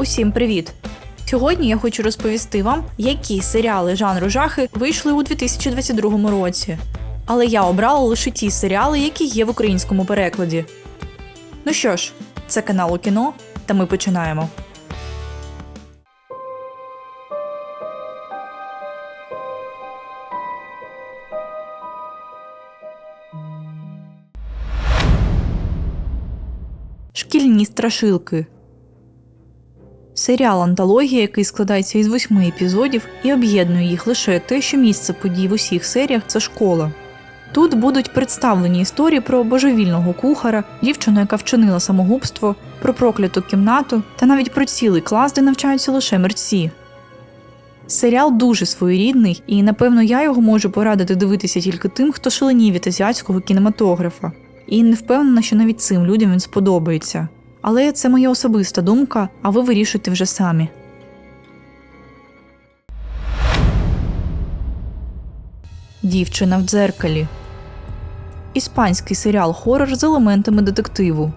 Усім привіт! Сьогодні я хочу розповісти вам, які серіали жанру жахи вийшли у 2022 році. Але я обрала лише ті серіали, які є в українському перекладі. Ну що ж, це канал у кіно, та ми починаємо. Шкільні страшилки. Серіал антологія, який складається із восьми епізодів і об'єднує їх лише те, що місце подій в усіх серіях це школа. Тут будуть представлені історії про божевільного кухара, дівчину, яка вчинила самогубство, про прокляту кімнату та навіть про цілий клас, де навчаються лише мерці. Серіал дуже своєрідний, і напевно я його можу порадити дивитися тільки тим, хто шаленів від азіатського кінематографа. І не впевнена, що навіть цим людям він сподобається. Але це моя особиста думка, а ви вирішуйте вже самі. Дівчина в дзеркалі. Іспанський серіал хорор з елементами детективу.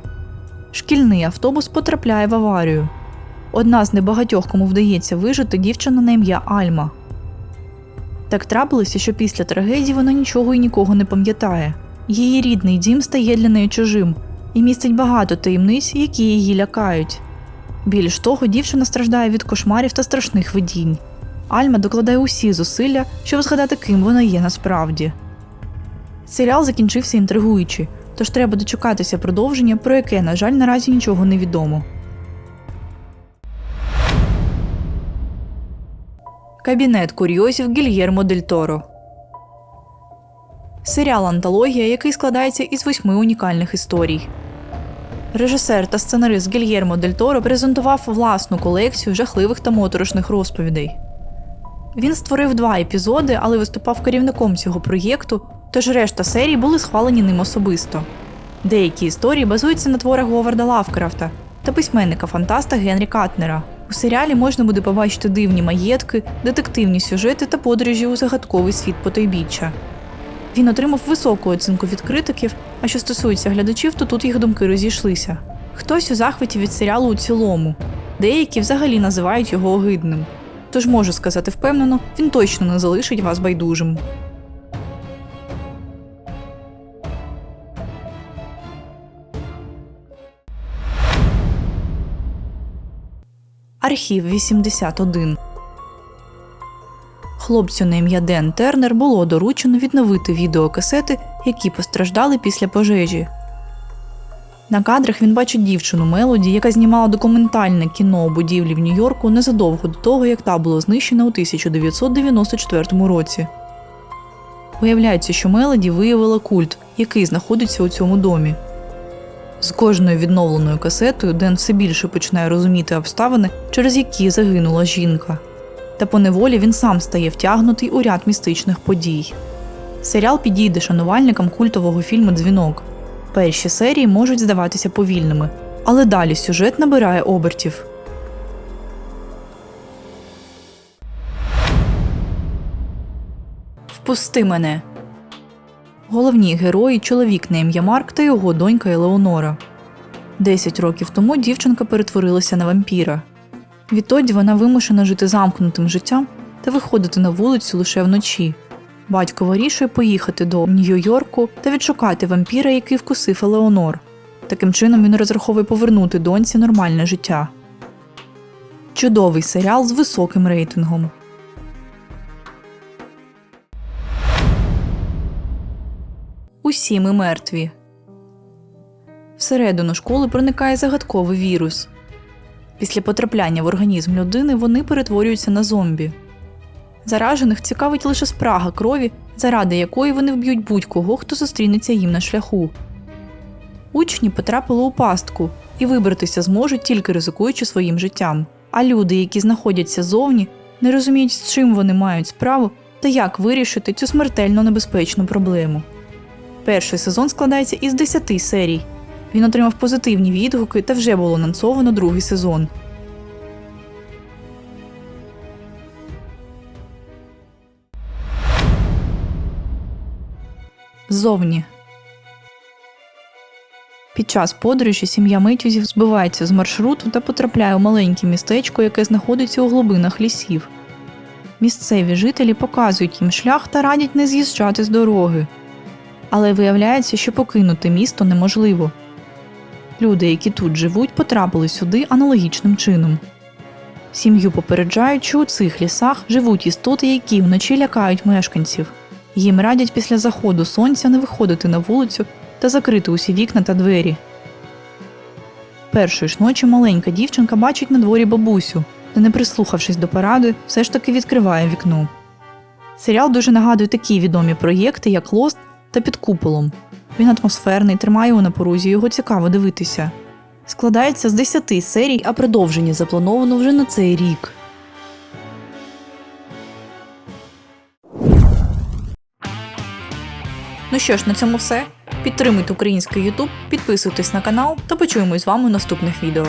Шкільний автобус потрапляє в аварію. Одна з небагатьох, кому вдається вижити дівчина на ім'я Альма. Так трапилося, що після трагедії вона нічого і нікого не пам'ятає. Її рідний дім стає для неї чужим і містить багато таємниць, які її лякають. Більш того, дівчина страждає від кошмарів та страшних видінь. Альма докладає усі зусилля, щоб згадати, ким вона є насправді. Серіал закінчився інтригуючи, тож треба дочекатися продовження, про яке, на жаль, наразі нічого не відомо. Кабінет курйозів Гільєрмо Дель Торо Серіал Антологія, який складається із восьми унікальних історій. Режисер та сценарист Гільєрмо Дель Торо презентував власну колекцію жахливих та моторошних розповідей. Він створив два епізоди, але виступав керівником цього проєкту, тож решта серій були схвалені ним особисто. Деякі історії базуються на творах Говарда Лавкрафта та письменника фантаста Генрі Катнера. У серіалі можна буде побачити дивні маєтки, детективні сюжети та подорожі у загадковий світ потойбіччя. Він отримав високу оцінку від критиків, а що стосується глядачів, то тут їх думки розійшлися. Хтось у захваті від серіалу у цілому, деякі взагалі називають його огидним. Тож можу сказати впевнено, він точно не залишить вас байдужим. Архів 81 Хлопцю на ім'я Ден Тернер було доручено відновити відеокасети, які постраждали після пожежі. На кадрах він бачить дівчину Мелоді, яка знімала документальне кіно у будівлі в Нью-Йорку незадовго до того, як та була знищена у 1994 році. Виявляється, що Мелоді виявила культ, який знаходиться у цьому домі. З кожною відновленою касетою Ден все більше починає розуміти обставини, через які загинула жінка та поневолі він сам стає втягнутий у ряд містичних подій. Серіал підійде шанувальникам культового фільму Дзвінок. Перші серії можуть здаватися повільними, але далі сюжет набирає обертів. Впусти мене. Головні герої чоловік на ім'я Марк та його донька Елеонора. Десять років тому дівчинка перетворилася на вампіра. Відтоді вона вимушена жити замкнутим життям та виходити на вулицю лише вночі. Батько вирішує поїхати до Нью-Йорку та відшукати вампіра, який вкусив Елеонор. Таким чином він розраховує повернути доньці нормальне життя. Чудовий серіал з високим рейтингом. Усі ми мертві. Всередину школи проникає загадковий вірус. Після потрапляння в організм людини вони перетворюються на зомбі. Заражених цікавить лише спрага крові, заради якої вони вб'ють будь-кого, хто зустрінеться їм на шляху. Учні потрапили у пастку і вибратися зможуть тільки ризикуючи своїм життям. А люди, які знаходяться зовні, не розуміють, з чим вони мають справу та як вирішити цю смертельно небезпечну проблему. Перший сезон складається із 10 серій. Він отримав позитивні відгуки та вже було анонсовано другий сезон. Зовні Під час подорожі сім'я Митюзів збивається з маршруту та потрапляє у маленьке містечко, яке знаходиться у глибинах лісів. Місцеві жителі показують їм шлях та радять не з'їжджати з дороги. Але виявляється, що покинути місто неможливо. Люди, які тут живуть, потрапили сюди аналогічним чином. Сім'ю попереджають, що у цих лісах живуть істоти, які вночі лякають мешканців. Їм радять після заходу сонця не виходити на вулицю та закрити усі вікна та двері. Першої ж ночі маленька дівчинка бачить на дворі бабусю, та, не прислухавшись до поради, все ж таки відкриває вікно. Серіал дуже нагадує такі відомі проєкти, як Лост та під куполом. Він атмосферний, тримає його на порозі, його цікаво дивитися. Складається з 10 серій, а продовження заплановано вже на цей рік. Ну що ж, на цьому все. Підтримуйте український YouTube, підписуйтесь на канал та почуємось з вами у наступних відео.